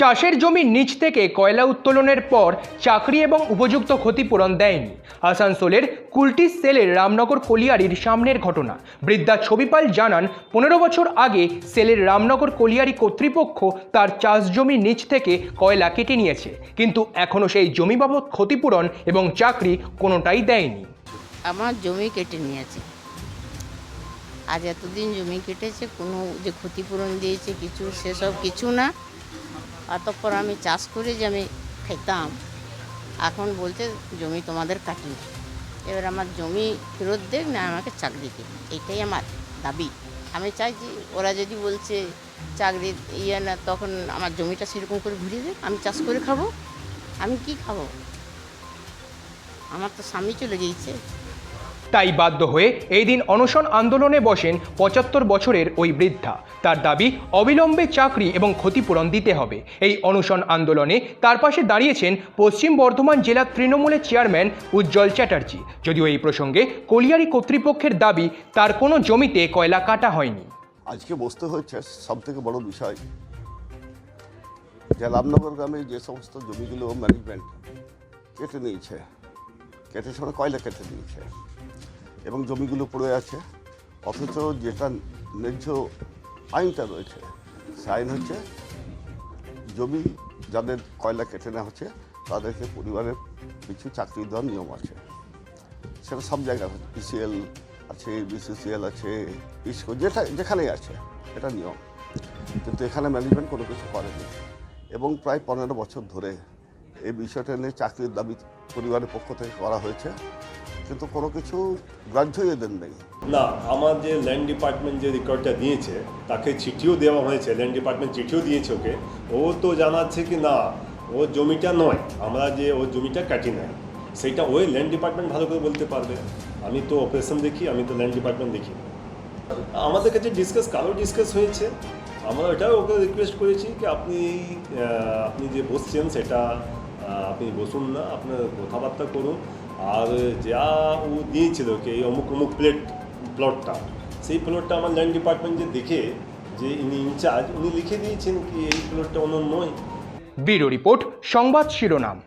চাষের জমির নিচ থেকে কয়লা উত্তোলনের পর চাকরি এবং উপযুক্ত ক্ষতিপূরণ দেয়নি। আসানসোলের কুলটি সেলের রামনগর কলিয়ারির সামনের ঘটনা। বৃদ্ধা ছবিপাল জানান, পনেরো বছর আগে সেলের রামনগর কলিয়ারি কর্তৃপক্ষ তার চাষ জমির নিচ থেকে কয়লা কেটে নিয়েছে। কিন্তু এখনও সেই জমি বাবদ ক্ষতিপূরণ এবং চাকরি কোনোটাই দেয়নি। আমার জমি কেটে নিয়েছে। আজ এতদিন জমি কেটেছে, কোনো যে ক্ষতিপূরণ দিয়েছে, কিছু সেসব কিছু না। অতঃপর আমি চাষ করে যে আমি খেতাম। এখন বলছে জমি তোমাদের কাটি এবার আমার জমি ফেরত দেখ, না আমাকে চাকরি দিক এইটাই আমার দাবি। আমি চাই যে ওরা যদি বলছে চাকরি ইয়ে না, তখন আমার জমিটা সেরকম করে ঘুরিয়ে দেয় আমি চাষ করে খাব। আমি কি খাব? আমার তো স্বামী চলে গিয়েছে। তাই বাধ্য হয়ে এই দিন অনশন আন্দোলনে বসেন পঁচাত্তর বছরের ওই বৃদ্ধা। তার দাবি, অবিলম্বে চাকরি এবং ক্ষতিপূরণ দিতে হবে। এই অনশন আন্দোলনে তার পাশে দাঁড়িয়েছেন পশ্চিম বর্ধমান জেলা তৃণমূলের চেয়ারম্যান উজ্জ্বল চ্যাটার্জি। যদিও এই প্রসঙ্গে কলিয়ারি কর্তৃপক্ষের দাবি, তার কোনো জমিতে কয়লা কাটা হয়নি। আজকে বসতে হচ্ছে সব থেকে বড় বিষয়। যে রামনগর গ্রামে যে সমস্ত জমিগুলো ম্যানেজমেন্ট কেটে নিয়েছে, কেটে সময় কয়লা কেটে নিয়েছে। এবং জমিগুলো পড়ে আছে। অথচ যেটা ন্যায্য আইনটা রয়েছে সে আইন হচ্ছে জমি যাদের কয়লা কেটে নেওয়া হচ্ছে, তাদেরকে পরিবারের কিছু চাকরি দেওয়ার নিয়ম আছে। সেটা সব জায়গায় পিসিএল আছে, বিসিসিএল আছে, ইসকো, যেটা যেখানেই আছে, এটা নিয়ম। কিন্তু এখানে ম্যানেজমেন্ট কোনো কিছু করেনি। এবং প্রায় পনেরো বছর ধরে এই বিষয়টা নিয়ে চাকরির দাবি পরিবারের পক্ষ থেকে করা হয়েছে, কিন্তু কোনো কিছু গ্রাহ্যই এদের নেই। না, আমার যে ল্যান্ড ডিপার্টমেন্ট যে রেকর্ডটা দিয়েছে, তাকে চিঠিও দেওয়া হয়েছে ল্যান্ড ডিপার্টমেন্ট চিঠিও দিয়েছে ওকে। ও তো জানাচ্ছে কি না, ও জমিটা নয়, আমরা যে ও জমিটা কাটি নেয় সেইটা ওই ল্যান্ড ডিপার্টমেন্ট ভালো করে বলতে পারবে। আমি তো অপারেশন দেখি, আমি তো ল্যান্ড ডিপার্টমেন্ট দেখি। আমাদের কাছে ডিসকাস কারও ডিসকাস হয়েছে। আমরা ওটাও ওকে রিকোয়েস্ট করেছি কি আপনি আপনি যে বসছেন সেটা আপনি বসুন না, আপনার কথাবার্তা করুন। আর যা ও দিয়েছিল, কি, এই অমুক অমুক প্লেট প্লটটা সেই প্লটটা আমার ল্যান্ড ডিপার্টমেন্ট যে দেখে যে ইনি ইনচার্জ উনি লিখে দিয়েছেন কি এই প্লটটা অন্য নয়। ব্যুরো রিপোর্ট, সংবাদ শিরোনাম।